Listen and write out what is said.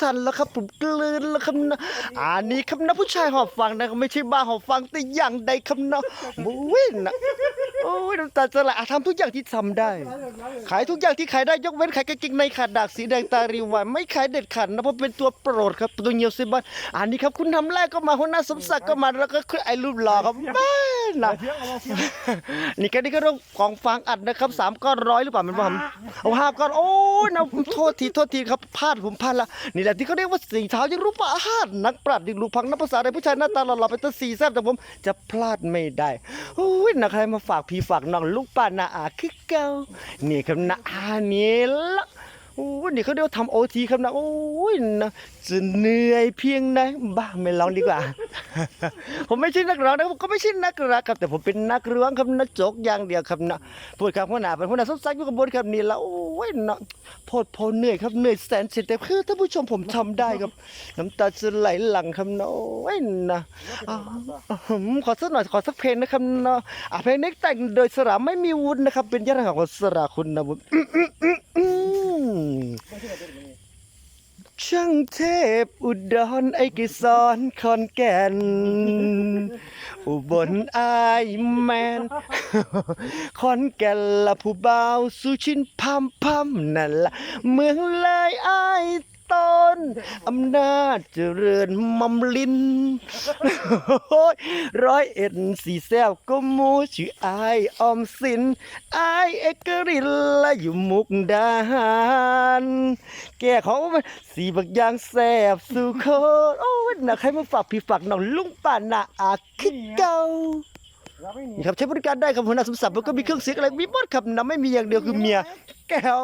ทันแล้วครับผมกลืนแล้วครับนะอันนี้ครับนะผู้ชายหอบฟังนะไม่ใช่บ้าหอบฟังแต่อย่างใดครับนะบุ้ยนะโอ้ยน้ำตาจะไหลอะทำทุกอย่างที่ทำได้ ขายทุกอย่างที่ขายได้ยกเว้นขายกางเกงในขาดดากสีแดงตารีวานไม่ขายเด็ดขาดนะเพราะเป็นตัวโปรดครับตัวเงียวเซบันอันนี้ครับคุณทำแรกก็มาหัวหน้าสมศักดิ์ก็มาแล้วก็ไอ้รูปหล่อครับบาย งเอามาเที่ยงนี่ก็นี่ก็เรื่องของฟางอัดนะครับสามก้อนร้อยหรือเปล่ามันว่าเอาห้าก้อนโอ้ยนะโทษทีโทษทีครับพลาดผมพลาดละนี่แหละที่เขาเรียกว่าสีเท้ายังรู้ปะอาหารนักปราชญ์ยังรู้พังนักภาษาในผู้ชายหน้าตาหล่อๆเป็นตัวสีแซ่บแต่ผมจะพลาดไม่ได้โอ้ยนะใครมาฝากพี่ฝากน้องลูกป้านาอาคือเก่านี่ครับนะอานี่ละโอ้ย นี่เขาเรียกว่าทำโอทีครับนะโอ้ยนะจะเหนื่อยเพียงไหนบ้าไม่ร้องดีกว่า ผมไม่ใช่นักร้องนะผมก็ไม่ใช่นักรักครับ แต่ผมเป็นนักร้องครับนะโจกอย่างเดียวครับนะพูดครับหัวหน้าเป็นหัวหน้าสดใสอยู่กับบนครับนี่แล้วโอ้ยนะโพดโพเหนื่อยครับเหนื่อยแสนเสียแต่คือท่านผู้ชมผมทำได้ครับ น้ำตาจะไหลหลังครับนะโอ้ยนะขอสักหน่อยขอสักเพลงนะครับนะอะเพลงนี้แต่งโดยสระไม่มีวุฒินะครับ เป็นญาติของสระคุณนะวุฒิ อืม ช่างเทพอุดรไอ้กิสอนคอนแก่น อุบลอายแมน คอนแก่นละผู้เบาวสุชินพัมพัมนั่นละเมืองเลยอาย ต้นอำนาจเจริญมัมลินร้อยเอ็ดสีแซวก็มูชื่ออายออมสินอายเอกรินและอยู่มุกดาหารแก่ของสีบักยางแซบสู่โคตรโอ้ยนะใครมาฝากพี่ฝากน้องลุงป่านาอาคิดเก่านี่ครับใช้บริการได้ครับหัวหน้าสมศักดิ์มันก็มีเครื่องเสียงอะไรมีหมดครับนะไม่มีอย่างเดียวคือเมีย แก้ว